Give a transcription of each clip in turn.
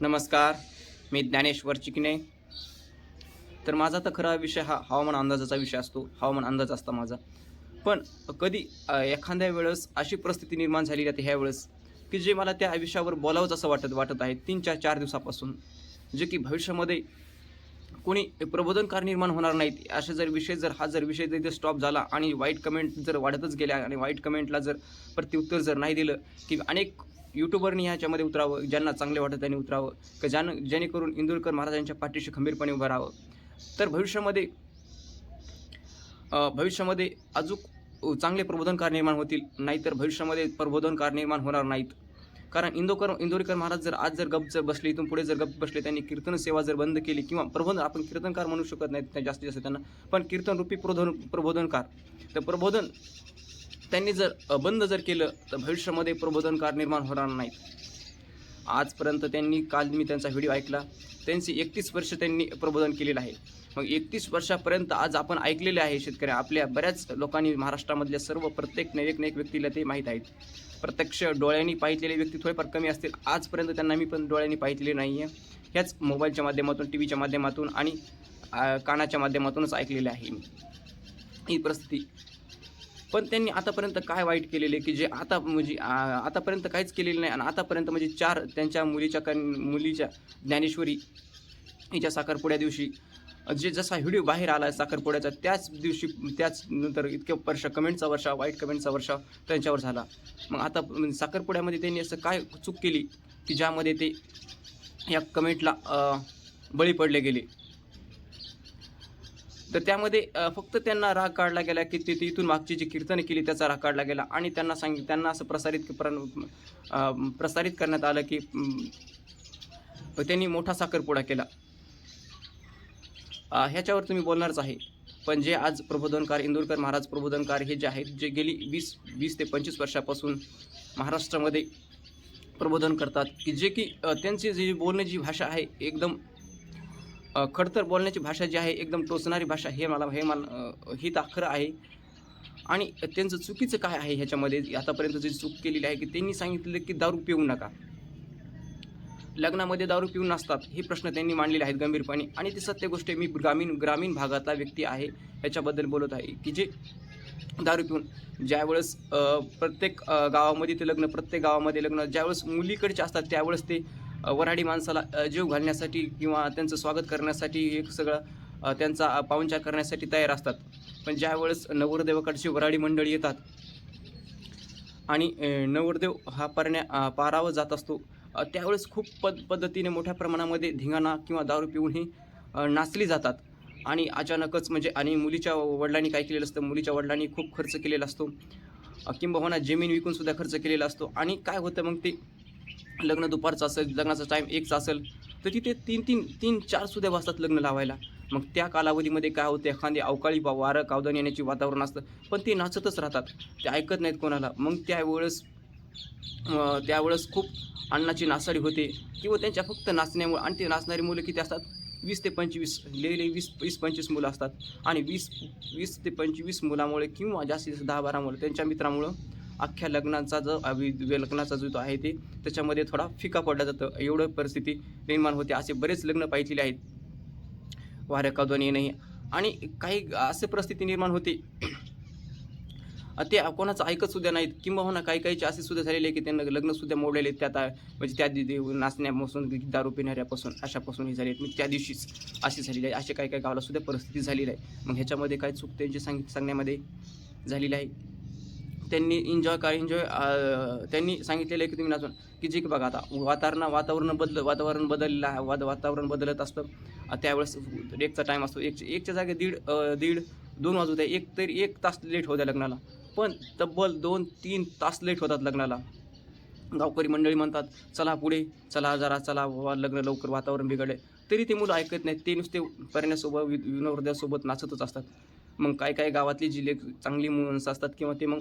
नमस्कार मी ज्ञानेश्वर चिकणे तर माझा तर खरा विषय हा हवामान अंदाजाचा विषय असतो हवामान अंदाज असता माझा. पण कधी एखाद्या वेळेस अशी परिस्थिती निर्माण झाली जाते ह्या वेळेस की जे मला त्या विषयावर बोलावंच असं वाटत वाटत आहे तीन चार चार दिवसापासून. जे की भविष्यामध्ये कोणी प्रबोधनकार निर्माण होणार नाहीत असे जर विषय जर हा जर विषय जर स्टॉप झाला आणि वाईट कमेंट जर वाढतच गेल्या आणि वाईट कमेंटला जर प्रत्युत्तर जर नाही दिलं की अनेक यूट्यूबरनी ह्याच्यामध्ये उतरावं ज्यांना चांगले वाटत त्यांनी उतरावं की ज्यानं जेणेकरून इंदुरकर महाराजांच्या पाठीशी खंबीरपणे उभं राहावं. तर भविष्यामध्ये भविष्यामध्ये अजून चांगले प्रबोधनकार निर्माण होतील नाहीतर भविष्यामध्ये प्रबोधनकार निर्माण होणार नाहीत. कारण इंदोकर इंदोरीकर महाराज जर आज जर गप जर बसले इथून पुढे जर गप बसले त्यांनी कीर्तन सेवा जर बंद केली किंवा प्रबोधन आपण कीर्तनकार म्हणू शकत नाहीत जास्तीत जास्त त्यांना पण कीर्तन रूपी प्रबोधन प्रबोधनकार. तर प्रबोधन त्यांनी जर बंद जर केलं तर भविष्यामध्ये प्रबोधनकार निर्माण होणार नाहीत. आजपर्यंत त्यांनी काल मी त्यांचा व्हिडिओ ऐकला त्यांची एकतीस वर्ष त्यांनी प्रबोधन केलेलं आहे. मग एकतीस वर्षापर्यंत आज आपण ऐकलेले आहे शेतकऱ्या आपल्या बऱ्याच लोकांनी महाराष्ट्रामधल्या सर्व प्रत्येक न एक एक व्यक्तीला ते माहीत आहेत. प्रत्यक्ष डोळ्यांनी पाहिलेले व्यक्ती थोडेफार कमी असतील. आजपर्यंत त्यांना मी पण डोळ्यांनी पाहिलेले नाही आहे ह्याच मोबाईलच्या माध्यमातून टी व्हीच्या माध्यमातून आणि कानाच्या माध्यमातूनच ऐकलेले आहे मी. ही परिस्थिती पण त्यांनी आतापर्यंत काय वाईट केलेले की जे आता म्हणजे आ, आतापर्यंत काहीच केलेलं नाही आणि आतापर्यंत म्हणजे चार त्यांच्या मुलीच्या कन मुलीच्या ज्ञानेश्वरी हिच्या साखरपुड्या दिवशी जे जसा व्हिडिओ बाहेर आला साखरपुड्याचा त्याच दिवशी त्याच नंतर इतके वर्ष कमेंटचा वर्षा वाईट कमेंटचा वर्षा त्यांच्यावर झाला. मग आता म्हणजे साखरपुड्यामध्ये त्यांनी असं काय चूक केली की ज्यामध्ये ते या कमेंटला बळी पडले गेले? तर त्यामध्ये फक्त त्यांना राग काढला गेला की ते तिथून मागची जी कीर्तने केली त्याचा राग काढला गेला. आणि त्यांना सांग त्यांना असं प्रसारित प्रसारित करण्यात आलं की त्यांनी मोठा साखरपुडा केला. ह्याच्यावर तुम्ही बोलणारच आहे. पण जे आज प्रबोधनकार इंदोरकर महाराज प्रबोधनकार हे जे आहेत जे गेली वीस वीस ते पंचवीस वर्षापासून महाराष्ट्रामध्ये प्रबोधन करतात की जे की त्यांची जी बोलण्याची भाषा आहे एकदम खडतर बोलण्याची भाषा जी आहे एकदम टोचणारी भाषा हे मला हे मला ही तर खरं आहे. आणि त्यांचं चुकीचं काय आहे ह्याच्यामध्ये? आतापर्यंत जी चूक केलेली आहे की त्यांनी सांगितलं की दारू पिऊ नका. लग्नामध्ये दारू पिऊन नसतात हे प्रश्न त्यांनी मांडलेले आहेत गंभीरपणे. आणि ती सत्य गोष्ट मी ग्रामीण ग्रामीण भागातला व्यक्ती आहे ह्याच्याबद्दल बोलत आहे की जे दारू पिऊन ज्यावेळेस प्रत्येक गावामध्ये ते लग्न प्रत्येक गावामध्ये लग्न ज्यावेळेस मुलीकडचे असतात त्यावेळेस ते वऱ्हाडी माणसाला जीव घालण्यासाठी किंवा त्यांचं स्वागत करण्यासाठी एक सगळं त्यांचा पाहुणचार करण्यासाठी तयार असतात. पण ज्यावेळेस नवरदेवाकडची वऱ्हाडी मंडळी येतात आणि नवरदेव हा परण्या पारावर जात असतो त्यावेळेस खूप पद पद्धतीने मोठ्या प्रमाणामध्ये धिंगाणा किंवा दारू पिऊनही नाचली जातात. आणि अचानकच म्हणजे आणि मुलीच्या वडिलांनी काय केलेलं असतं मुलीच्या वडिलांनी खूप खर्च केलेला असतो. किंबहुना जमीन विकूनसुद्धा खर्च केलेला असतो. आणि काय होतं मग ते लग्न दुपारचं असेल लग्नाचा टाईम एकचा असेल तर तिथे तीन तीन तीन चार सुद्धा वाजतात लग्न लावायला. मग त्या कालावधीमध्ये काय होते एखादी अवकाळी बा वारं कावदान येण्याची वातावरण असतं पण ते नाचतच राहतात. ते ऐकत नाहीत कोणाला. मग त्यावेळेस त्यावेळेस खूप अन्नाची नासाडी होते. किंवा त्यांच्या फक्त नाचण्यामुळे आणि ते नाचणारी मुलं किती असतात? वीस ते पंचवीस लिहिले वीस वीस पंचवीस मुलं असतात. आणि वीस वीस ते पंचवीस मुलामुळे किंवा जास्तीत जास्त दहा बारा मुलं त्यांच्या मित्रामुळं अख्ख्या लग्नाचा जो अवि- लग्नाचा जो आहे ते त्याच्यामध्ये थोडा फिका पडला जातं. एवढं परिस्थिती निर्माण होते. असे बरेच लग्न पाहिलेले आहेत. वाऱ्या कादवण येणंही आणि काही असे परिस्थिती निर्माण होते. ते कोणाचं ऐकत सुद्धा नाहीत. किंबहुना हो काही काहीचे असे सुद्धा झालेले आहे की त्यांना लग्नसुद्धा मोडलेले आहेत. त्यात म्हणजे त्या दि- नाचण्यापासून दारू पिणाऱ्यापासून अशापासून हे झाले आहेत. मग त्या दिवशीच अशी झालेली आहे असे काही काही गावाला सुद्धा परिस्थिती झालेली आहे. मग ह्याच्यामध्ये काय चूक त्यांची सांग सांगण्यामध्ये झालेली आहे? त्यांनी एन्जॉय का एन्जॉय त्यांनी सांगितलेलं आहे की तुम्ही नाचून. की जे की बघा आता वातावरण वातावरण बदल वातावरण बदललं आहे. वाद वातावरण बदलत असतं. त्यावेळेस एकचा टाईम असतो. एक एकच्या जागे दीड दीड दोन वाजू द्या. एक तरी एक तास लेट होत्या लग्नाला. पण तब्बल दोन तीन तास लेट होतात लग्नाला. गावकरी मंडळी म्हणतात चला पुढे चला जरा चला लग्न लवकर वातावरण बिघडले तरी ते मुलं ऐकत नाहीत. ते नुसते पर्यासोबत वि नाचतच असतात. मग काय काय गावातली जी लेख चांगली माणसं असतात किंवा ते मग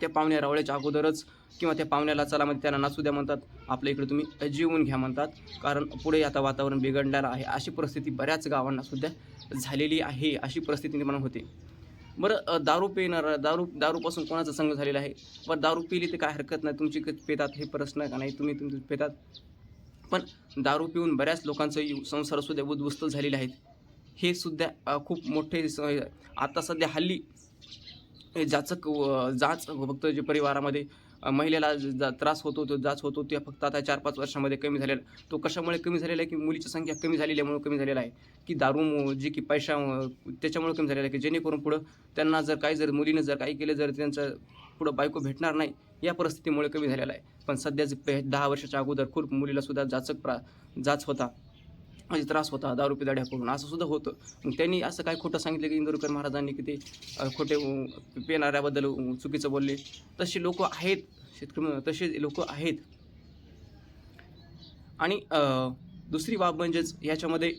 त्या पाहुण्या रावळ्याच्या अगोदरच किंवा त्या पाहुण्याला चला म्हणजे त्यांना नाचू द्या म्हणतात. आपल्या इकडे तुम्ही अजीवून घ्या म्हणतात. कारण पुढे आता वातावरण बिघडणारं आहे. अशी परिस्थिती बऱ्याच गावांना सुद्धा झालेली आहे. अशी परिस्थिती निर्माण होते. बरं दारू पिणार दारू दारूपासून कोणाचा संघ झालेला आहे? बरं दारू पिली तर काय हरकत नाही. तुमची पेतात हे प्रश्न का नाही? तुम्ही तुमचे पेतात. पण दारू पिऊन बऱ्याच लोकांचं संसारसुद्धा उद्ध्वस्त झालेले आहेत हे सुद्धा खूप मोठे स- आता सध्या हल्ली हे जाचक जाच फक्त जे परिवारामध्ये महिलेला जा- त्रास होतो तो जाच होतो त्या फक्त आता चार पाच वर्षामध्ये कमी झालेला तो कशामुळे कमी झालेला आहे की मुलीची संख्या कमी झालेल्यामुळे कमी झालेला आहे? की दारू जे जी की पैशा त्याच्यामुळे कमी झालेला आहे की जेणेकरून पुढं त्यांना जर काही जर मुलीनं जर काही केलं जर त्यांचं पुढं बायको भेटणार नाही या परिस्थितीमुळे कमी झालेला आहे. पण सध्या जे पे दहा वर्षाच्या अगोदर खूप मुलीला सुद्धा जाचक प्रा जाच होता. म्हणजे त्रास होता दारू पिदाड्या करून असं सुद्धा होतं. त्यांनी असं काय खोटं सांगितलं की इंदोरकर महाराजांनी की ते खोटे पेणाऱ्याबद्दल चुकीचं बोलले. तसे लोक आहेत शेतकरी तसे लोक आहेत. आणि दुसरी बाब म्हणजेच ह्याच्यामध्ये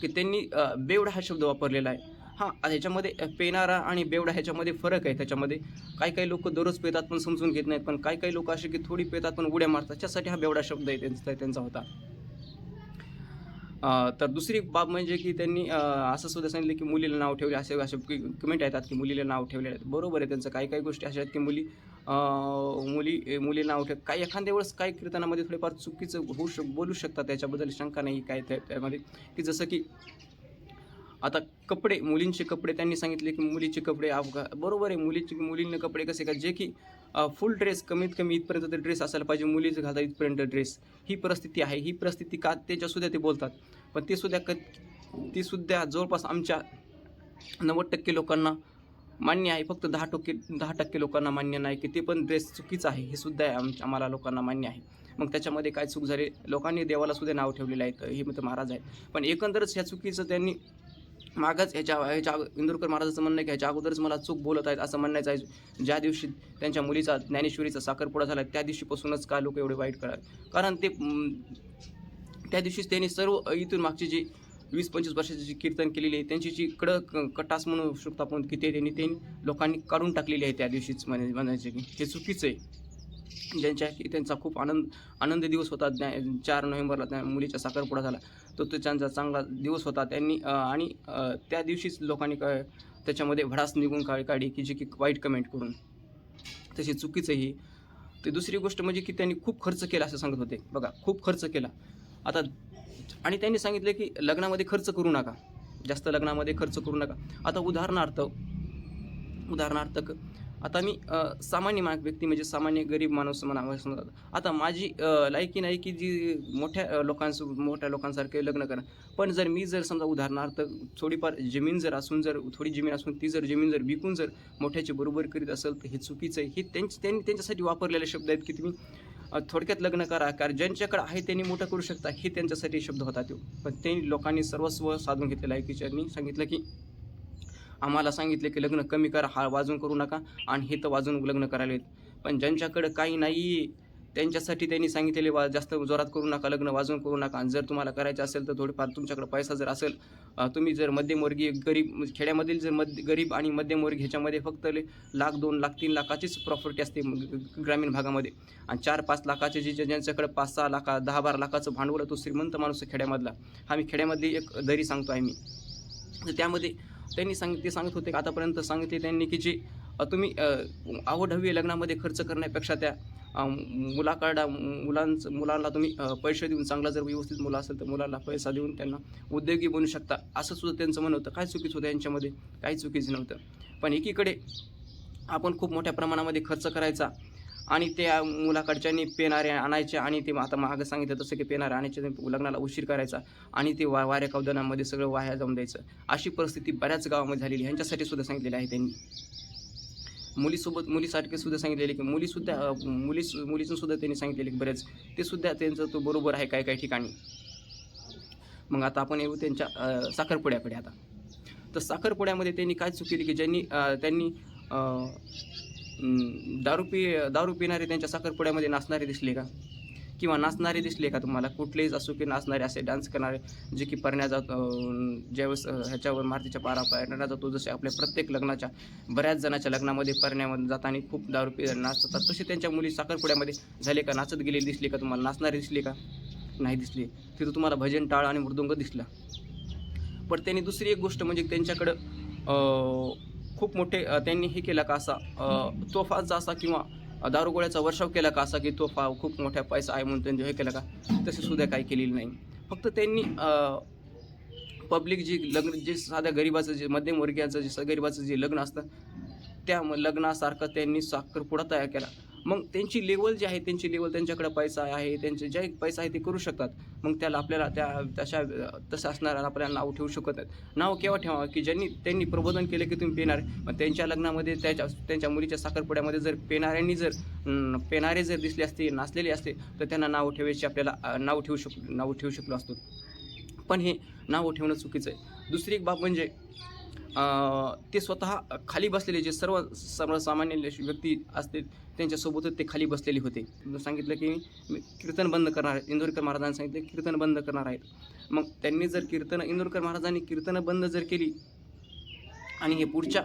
की त्यांनी बेवडा हा शब्द वापरलेला आहे. हां ह्याच्यामध्ये पेनारा आणि बेवडा ह्याच्यामध्ये फरक आहे त्याच्यामध्ये. काही काही लोक दररोज पेतात पण समजून घेत नाहीत पण काही काही लोक असे की थोडी पेतात पण उड्या मारतात. त्यासाठी हा बेवडा शब्द आहे त्यांचा त्यांचा होता. तर दुसरी बाब म्हणजे की त्यांनी असं सुद्धा सांगितलं की मुलीला नाव ठेवले असे असे कमेंट येतात की मुलीला नाव ठेवले आहेत बरोबर आहे त्यांचं काही काही गोष्टी अशा आहेत की मुली मुली मुली मुलीला नाव ठेव काही एखाद्या वेळेस काही कीर्तनामध्ये थोडेफार चुकीचं होऊ शक बोलू शकतात त्याच्याबद्दल शंका नाही काय त्या त्यामध्ये. की जसं की आता कपडे मुलींचे कपडे त्यांनी सांगितले की मुलीचे कपडे अवघा बरोबर आहे मुलीचे मुलींना कपडे कसे का जे की फुल ड्रेस कमीत कमी इथपर्यंत तर ड्रेस असायला पाहिजे मुलीचं घालतात इथपर्यंत ड्रेस ही परिस्थिती आहे ही परिस्थिती का त्याच्यासुद्धा ते बोलतात. पण ते सुद्धा क ती सुद्धा जवळपास आमच्या नव्वद टक्के लोकांना मान्य आहे. फक्त दहा टक्के दहा टक्के लोकांना मान्य नाही की ते पण ड्रेस चुकीचं आहे हे सुद्धा आहे आम आम्हाला लोकांना मान्य आहे. मग त्याच्यामध्ये काय चूक झाली? लोकांनी देवाला सुद्धा नाव ठेवलेलं आहे हे मग महाराज आहेत. पण एकंदरच ह्या चुकीचं त्यांनी मागच ह्याच्या ह्याच्या इंदुरकर महाराजाचं म्हणणं की ह्याच्या अगोदरच मला चूक बोलत आहेत असं म्हणण्याचं आहे. ज्या दिवशी त्यांच्या मुलीचा ज्ञानेश्वरीचा साखरपुडा झाला त्या दिवशीपासूनच का लोक एवढे वाईट करावे कारण ते त्या दिवशीच त्यांनी सर्व इथून मागची जी वीस पंचवीस वर्षाची जी कीर्तन केलेली आहे त्यांची जी कडक कटास म्हणू शकतो आपण की ते त्यांनी ते लोकांनी काढून टाकलेली आहे त्या दिवशीच म्हणे म्हणायचे की. हे चुकीचं आहे. ज्यांच्या की त्यांचा खूप आनंद आनंद दिवस होता. ज्ञा चार नोव्हेंबरला त्या मुलीचा साखरपुडा झाला. तो तो त्यांचा चांगला दिवस होता. त्यांनी आणि त्या दिवशीच लोकांनी काय त्याच्यामध्ये भडास निघून काढ काढी की जे की वाईट कमेंट करून. तशी चुकीचंही. ते दुसरी गोष्ट म्हणजे की त्यांनी खूप खर्च केला असं सांगत होते. बघा खूप खर्च केला. आता आणि त्यांनी सांगितलं की लग्नामध्ये खर्च करू नका. जास्त लग्नामध्ये खर्च करू नका. आता उदाहरणार्थ उदाहरणार्थ आता मी सामान्य मा व्यक्ती म्हणजे सामान्य गरीब माणूस म्हणा समजा आता माझी लायकी नाही की जी मोठ्या लोकांस मोठ्या लोकांसारखे लग्न करा पण जर मी जर समजा उदाहरणार्थ थोडीफार जमीन जर असून जर थोडी जमीन असून ती जर जमीन जर विकून जर मोठ्याची बरोबर करीत असेल तर हे चुकीचं आहे. हे त्यांची त्यांनी त्यांच्यासाठी वापरलेले शब्द आहेत की तुम्ही थोडक्यात लग्न करा कारण ज्यांच्याकडे आहे त्यांनी मोठं करू शकता हे त्यांच्यासाठी शब्द होता तो पण त्यांनी लोकांनी सर्वस्व साधून घेतलेलं आहे की त्यांनी सांगितलं की आम्हाला सांगितले की लग्न कमी करा हा वाजून करू नका आणि हे तर वाजून लग्न करायला पण ज्यांच्याकडं काही नाही त्यांच्यासाठी त्यांनी सांगितलेले वा जास्त जोरात करू नका लग्न वाजून करू नका. आणि जर तुम्हाला करायचं असेल तर थोडीफार तुमच्याकडे पैसा जर असेल तुम्ही जर मध्यमवर्गीय गरीब खेड्यामधील जर मध्य गरीब आणि मध्यमवर्गीय ह्याच्यामध्ये फक्त लाख दोन लाख तीन लाखाचीच प्रॉपर्टी असते ग्रामीण भागामध्ये. आणि चार पाच लाखाचे जे ज्यांच्याकडे पाच सहा लाखा दहा बारा लाखाचं भांडवल तो श्रीमंत माणूस खेड्यामधला. हा मी खेड्यामध्ये एक दरी सांगतो आहे मी तर त्यामध्ये त्यांनी सांग ते सांगत होते की आतापर्यंत सांगितले त्यांनी की जे तुम्ही आवडहवी आवड हवी आहे लग्नामध्ये खर्च करण्यापेक्षा त्या मुलाकडा मुलांचं मुलांना तुम्ही पैसे देऊन चांगला जर व्यवस्थित मुलं असेल तर मुलाला पैसा देऊन त्यांना उद्योगी बनू शकता. असं सुद्धा त्यांचं म्हणणं होतं. काय चुकीचं होतं यांच्यामध्ये? काही चुकीचं नव्हतं. पण एकीकडे आपण खूप मोठ्या प्रमाणामध्ये खर्च करायचा. आणि त्या मुलाकडच्यांनी पेनारे आणायचे आणि ते आता मागं सांगितलं तसं की पेनारे आणायचे लग्नाला उशीर करायचा आणि ते वा वाऱ्या कवदनामध्ये सगळं वाया जाऊन द्यायचं. अशी परिस्थिती बऱ्याच गावामध्ये झालेली आहे. ह्यांच्यासाठी सुद्धा सांगितलेली आहे त्यांनी. मुलीसोबत मुलीसारखे सुद्धा सांगितलेले की मुलीसुद्धा मुली मुलीचं सुद्धा त्यांनी सांगितलेले की बरेच. ते सुद्धा त्यांचं तो बरोबर आहे काही काही ठिकाणी. मग आता आपण येऊ त्यांच्या साखरपुड्याकडे आता. तर साखरपुड्यामध्ये त्यांनी काय चूक केली की ज्यांनी त्यांनी दारू पि दारू पिणारे त्यांच्या साखरपुड्यामध्ये नाचणारे दिसले का? किंवा नाचणारे दिसले का तुम्हाला? कुठलेच असो की नाचणारे असे डान्स करणारे जे की परण्या जातो ज्यावेळेस ह्याच्यावर मारतीच्या पारा परण्याला जातो जसे आपल्या प्रत्येक लग्नाच्या बऱ्याच जणाच्या लग्नामध्ये परण्यामध्ये जाताना खूप दारू पि नाचतात. तसे त्यांच्या मुली साखरपुड्यामध्ये झाले का? नाचत गेलेली दिसले का तुम्हाला? नाचणारे दिसले का? नाही दिसले. तिथं तुम्हाला भजन टाळ आणि मृदुंग दिसला. पण त्यांनी दुसरी एक गोष्ट म्हणजे त्यांच्याकडं खूप मोठे त्यांनी हे केलं का असा तोफाचा असा किंवा दारुगोळ्याचा वर्षाव केला का असा की तो पा खूप मोठ्या पैसा आहे म्हणून त्यांनी हे केलं का तसे सुद्धा काही केलेलं नाही. फक्त त्यांनी पब्लिक जी लग्न जे साध्या गरिबाचं जे मध्यमवर्गीयाचं जे गरिबाचं जे लग्न असतं त्या लग्नासारखं त्यांनी साखरपुडा तयार केला. मग त्यांची लेवल जी आहे त्यांची लेवल त्यांच्याकडे पैसा आहे त्यांचे जे पैसा आहे ते करू शकतात. मग त्याला आपल्याला त्या तशा तसं असणाऱ्या आपल्याला नाव ठेवू शकत नाहीत. नाव केव्हा ठेवा की ज्यांनी त्यांनी प्रबोधन केलं की तुम्ही पेनार मग त्यांच्या लग्नामध्ये त्याच्या त्यांच्या मुलीच्या साखरपुड्यामध्ये जर पेनाऱ्यांनी जर पेणारे पेनारे जर दिसले असते नाचलेले असते तर त्यांना नाव ठेवायची आपल्याला नाव ठेवू शक नाव ठेवू शकलो असतो. पण हे नाव ठेवणं चुकीचं आहे. दुसरी एक बाब म्हणजे ते स्वतः खाली बसलेले जे सर्व सर्वसामान्य व्यक्ती असते त्यांच्यासोबतच ते खाली बसलेले होते. सांगितलं की मी कीर्तन बंद करणार इंदोरकर महाराजांनी सांगितलं कीर्तन बंद करणार आहेत. मग त्यांनी जर कीर्तन इंदोरकर महाराजांनी कीर्तन बंद जर केली आणि हे पुढच्या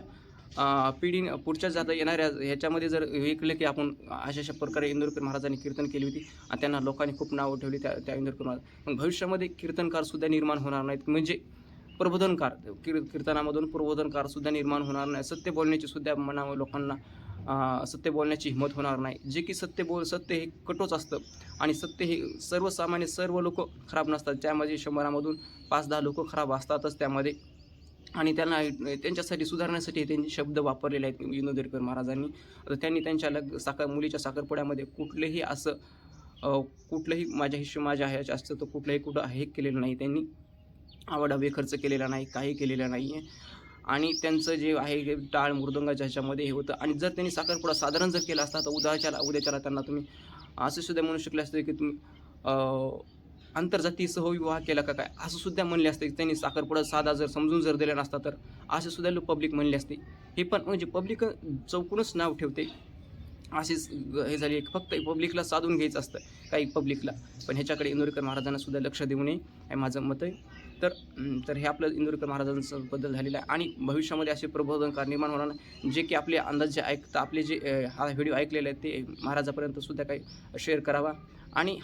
पिढी पुढच्या जाता येणाऱ्या ह्याच्यामध्ये जर हे केलं की आपण अशा अशा प्रकारे इंदोरकर महाराजांनी कीर्तन केली होती आणि त्यांना लोकांनी खूप नावं ठेवली त्या त्या इंदोरकर महाराज. मग भविष्यामध्ये कीर्तनकारसुद्धा निर्माण होणार नाहीत. म्हणजे प्रबोधनकार किर कीर्तनामधून प्रबोधनकार सुद्धा निर्माण होणार नाही. सत्य बोलण्याची सुद्धा मनावर लोकांना सत्य बोलण्याची हिंमत होणार नाही. जे की सत्य बोल सत्य हे कटोच असतं आणि सत्य हे सर्वसामान्य सर्व लोक खराब नसतात. ज्यामध्ये शंभरामधून पाच दहा लोक खराब असतातच त्यामध्ये. आणि त्यांना त्यांच्यासाठी सुधारण्यासाठी त्यांचे शब्द वापरलेले आहेत विनोदेरकर महाराजांनी. तर त्यांनी त्यांच्या लग साखर मुलीच्या साखरपुड्यामध्ये कुठलेही असं कुठलंही माझ्या हिशो माझ्या ह्याच्या असतं तर कुठलंही कुठं हे केलेलं नाही त्यांनी. आवडावे खर्च केलेला नाही काही केलेलं नाही आहे आणि त्यांचं जे आहे टाळ मृदंगाच्या ह्याच्यामध्ये हे होतं. आणि जर त्यांनी साखरपुडा साधारण जर केला असता तर उद्याच्याला उद्याच्याला त्यांना तुम्ही असं सुद्धा म्हणू शकले असते की तुम्ही अ, आंतरजातीय सहविवाह केला का काय? असं सुद्धा म्हणले असते की त्यांनी साखरपुडा साधा जर समजून जर दिला नसता तर असे सुद्धा लोक पब्लिक म्हणले असते. हे पण म्हणजे पब्लिक चौकूनच नाव ठेवते. असेच हे झाली. फक्त पब्लिकला साधून घ्यायचं असतं काही पब्लिकला पण ह्याच्याकडे इंदोरीकर महाराजांना सुद्धा लक्ष देऊ नये. हे माझं मत आहे. तर तर हे आपलं इंदोरकर महाराजांचं बदल झालेलं आहे. आणि भविष्यामध्ये असे प्रबोधनकार निर्माण होणार नाही. जे की आपले अंदाज जे ऐकता आपले जे हा व्हिडिओ ऐकलेले आहेत ते महाराजापर्यंत सुद्धा काही शेअर करावा. आणि